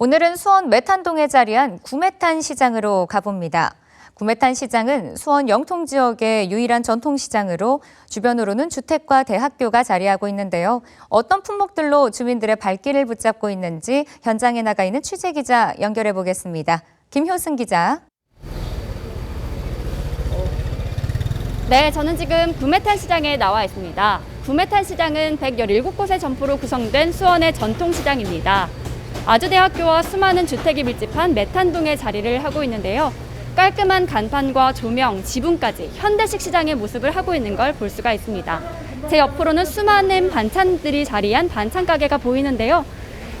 오늘은 수원 메탄동에 자리한 구메탄 시장으로 가봅니다. 구메탄 시장은 수원 영통 지역의 유일한 전통 시장으로 주변으로는 주택과 대학교가 자리하고 있는데요. 어떤 품목들로 주민들의 발길을 붙잡고 있는지 현장에 나가 있는 취재 기자 연결해 보겠습니다. 김효승 기자. 네, 저는 지금 구메탄 시장에 나와 있습니다. 구메탄 시장은 117곳의 점포로 구성된 수원의 전통시장입니다. 아주대학교와 수많은 주택이 밀집한 메탄동에 자리를 하고 있는데요. 깔끔한 간판과 조명, 지붕까지 현대식 시장의 모습을 하고 있는 걸 볼 수가 있습니다. 제 옆으로는 수많은 반찬들이 자리한 반찬 가게가 보이는데요.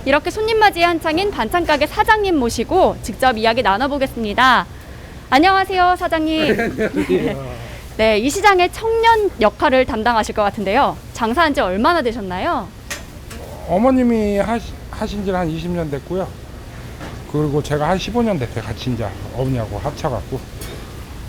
이렇게 손님 맞이 한창인 반찬 가게 사장님 모시고 직접 이야기 나눠보겠습니다. 안녕하세요, 사장님. 네, 이 시장의 청년 역할을 담당하실 것 같은데요. 장사한 지 얼마나 되셨나요? 어머님이 하시, 하신 지는 한 20년 됐고요. 그리고 제가 한 15년 됐어요. 같이 이제 어머니하고 합쳐갖고.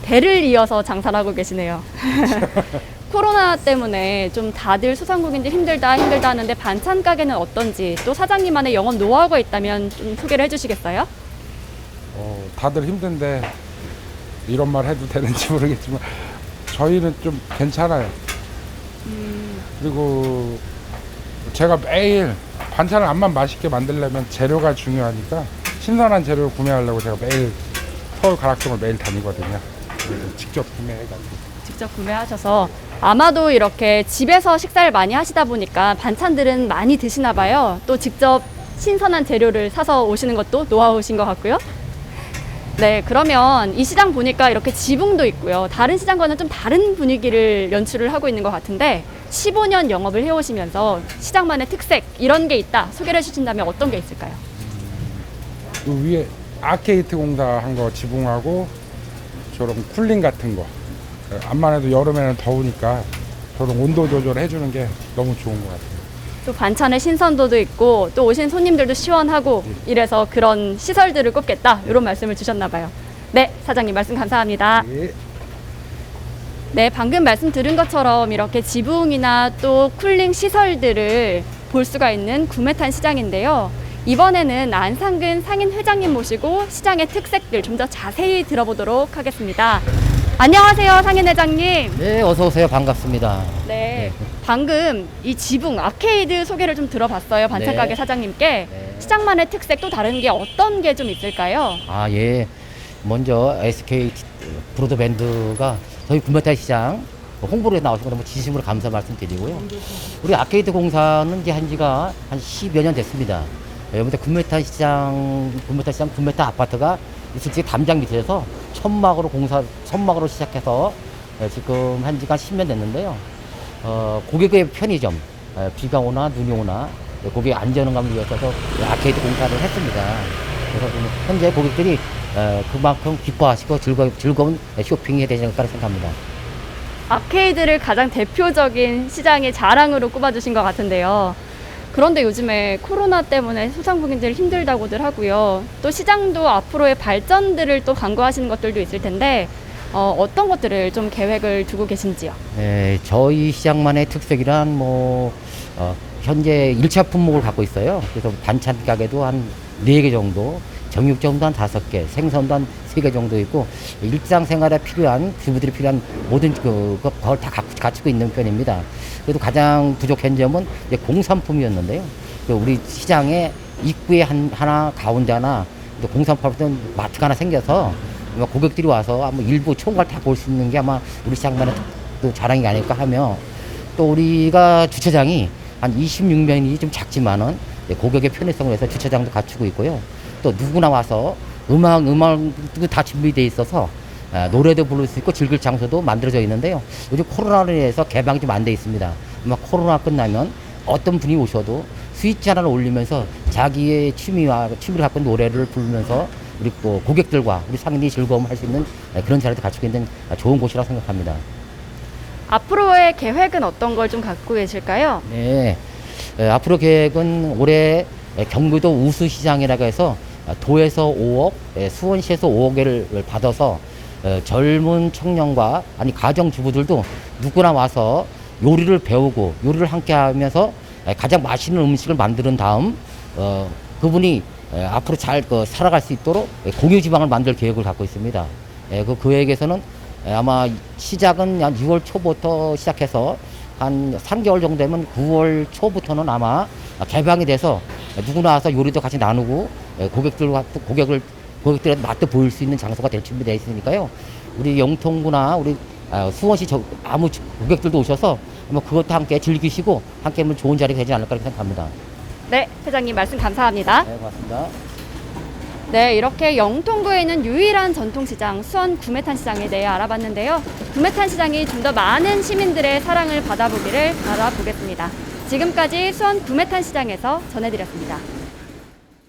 대를 이어서 장사를 하고 계시네요. 코로나 때문에 좀 다들 소상공인들 힘들다 힘들다 하는데 반찬 가게는 어떤지 또 사장님만의 영업 노하우가 있다면 좀 소개를 해주시겠어요? 어, 다들 힘든데 이런 말 해도 되는지 모르겠지만 저희는 좀 괜찮아요. 그리고 제가 매일 반찬을 암만 맛있게 만들려면 재료가 중요하니까 신선한 재료를 구매하려고 제가 매일 서울 가락동을 매일 다니거든요. 직접 구매해가지고. 직접 구매하셔서 아마도 이렇게 집에서 식사를 많이 하시다 보니까 반찬들은 많이 드시나 봐요. 또 직접 신선한 재료를 사서 오시는 것도 노하우신 것 같고요. 네, 그러면 이 시장 보니까 이렇게 지붕도 있고요. 다른 시장과는 좀 다른 분위기를 연출을 하고 있는 것 같은데 15년 영업을 해오시면서 시장만의 특색 이런 게 있다 소개를 해주신다면 어떤 게 있을까요? 그 위에 아케이트 공사한 거 지붕하고 저런 쿨링 같은 거 암만 해도 여름에는 더우니까 저런 온도 조절을 해주는 게 너무 좋은 것 같아요. 또 반찬의 신선도도 있고 또 오신 손님들도 시원하고 이래서 그런 시설들을 꼽겠다 이런 말씀을 주셨나 봐요. 네, 사장님 말씀 감사합니다. 예. 네, 방금 말씀 들은 것처럼 이렇게 지붕이나 또 쿨링 시설들을 볼 수가 있는 구매탄 시장인데요. 이번에는 안상근 상인 회장님 모시고 시장의 특색들 좀 더 자세히 들어보도록 하겠습니다. 안녕하세요, 상인 회장님. 네, 어서 오세요. 반갑습니다. 네, 방금 이 지붕 아케이드 소개를 좀 들어봤어요, 반찬 네. 가게 사장님께. 네. 시장만의 특색 또 다른 게 어떤 게 좀 있을까요? 아, 예. 먼저 SK 브로드밴드가 저희 구매타 시장 홍보를 나오신 거 너무 진심으로 감사 말씀드리고요. 우리 아케이드 공사는 이제 한 지가 한 10여 년 됐습니다. 여기부터 구매타 시장, 구매타 시장, 구매타 아파트가 지 담장 밑에서 천막으로 공사, 천막으로 시작해서 예, 지금 한 지가 10년 됐는데요. 어, 고객의 편의점, 어, 비가 오나 눈이 오나 예, 고객 안전감을 위해서 아케이드 공사를 했습니다. 그래서 현재 고객들이 어, 그만큼 기뻐하시고 즐거운, 즐거운 쇼핑이 되지 않을까 생각합니다. 아케이드를 가장 대표적인 시장의 자랑으로 꼽아주신 것 같은데요. 그런데 요즘에 코로나 때문에 소상공인들 힘들다고들 하고요. 또 시장도 앞으로의 발전들을 또 강구하시는 것들도 있을 텐데 어, 떤 것들을 좀 계획을 두고 계신지요? 네, 저희 시장만의 특색이란 뭐 어, 현재 일차 품목을 갖고 있어요. 그래서 반찬 가게도 한 네 개 정도, 정육점도 한 다섯 개, 생선도 한 세 개 정도 있고 일상생활에 필요한 주부들이 필요한 모든 그, 그걸 다 갖고, 갖추고 있는 편입니다. 그래도 가장 부족한 점은 이제 공산품이었는데요. 그 우리 시장에 입구에 한, 하나, 가운데 하나, 또 공산품 마트가 하나 생겨서 고객들이 와서 아마 일부 총괄 다 볼 수 있는 게 아마 우리 시장만의 또 자랑이 아닐까 하며 또 우리가 주차장이 한 26명이 좀 작지만은 네, 고객의 편의성을 위해서 주차장도 갖추고 있고요. 또 누구나 와서 음악, 음악도 다 준비되어 있어서 아, 노래도 부를 수 있고 즐길 장소도 만들어져 있는데요. 요즘 코로나로 인해서 개방이 좀 안 돼 있습니다. 아마 코로나 끝나면 어떤 분이 오셔도 스위치 하나를 올리면서 자기의 취미와 취미를 갖고 노래를 부르면서 우리 또 고객들과 우리 상인이 즐거움을 할 수 있는 아, 그런 자리도 갖추고 있는 아, 좋은 곳이라고 생각합니다. 앞으로의 계획은 어떤 걸 좀 갖고 계실까요? 네. 에, 앞으로 계획은 올해 에, 경기도 우수시장이라고 해서 아, 도에서 5억, 에, 수원시에서 5억을 받아서 에, 젊은 청년과 아니 가정주부들도 누구나 와서 요리를 배우고 요리를 함께 하면서 에, 가장 맛있는 음식을 만드는 다음 어, 그분이 에, 앞으로 잘 그, 살아갈 수 있도록 에, 공유지방을 만들 계획을 갖고 있습니다. 에, 그 계획에서는 에, 아마 시작은 한 6월 초부터 시작해서 한 3개월 정도 되면 9월 초부터는 아마 개방이 돼서 누구나 와서 요리도 같이 나누고 에, 고객들과 또 고객을 고객들한테 맛도 보일 수 있는 장소가 될 준비되어 있으니까요. 우리 영통구나 우리 아, 수원시 저, 아무 고객들도 오셔서 뭐 그것도 함께 즐기시고 함께 하면 좋은 자리가 되지 않을까 생각합니다. 네, 회장님 말씀 감사합니다. 네, 고맙습니다. 네, 이렇게 영통구에 있는 유일한 전통시장 수원 구매탄 시장에 대해 알아봤는데요. 구매탄 시장이 좀 더 많은 시민들의 사랑을 받아보기를 바라보겠습니다. 지금까지 수원 구매탄 시장에서 전해드렸습니다.